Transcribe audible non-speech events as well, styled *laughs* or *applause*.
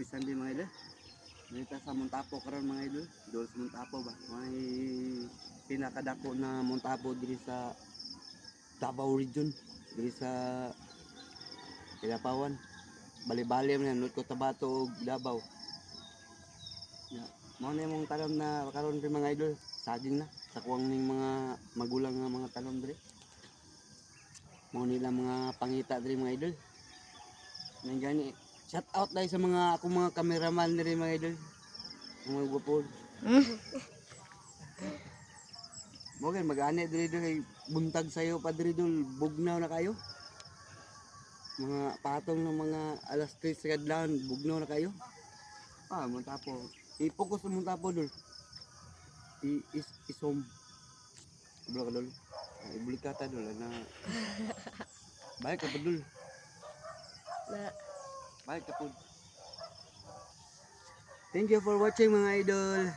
Pisan din mga idol. Dito sa Montapo karon mga idol. Dol sa Montapo ba? May pinakadako na Montapo diri sa Davao region. Diri sa Kilapawan. Bali-bali man yan. ko Tabato ug Davao. Ya, mao na yung tanom na karon rin mga idol. Saging na. Sa kuwang ning mga magulang nga mga tanom diri. Mao nila mga pangita diri mga idol. Nang gani Shout out dahil sa mga akong mga cameraman diri mga idol. Ang mga gwapo. Mo kay mag-ani diri diri kay buntag sayo pa diri dul bugnaw na kayo. Mga patong ng mga alas 3 sa kadlawon bugnaw na kayo. Ah, mo tapo. I-focus mo tapo dul. I is isom. Kablo ka dul. Ah, Ibuli ka ta dul na. *laughs* Bye ka pa dul. Na, Bye kapod. Thank you for watching mga idol.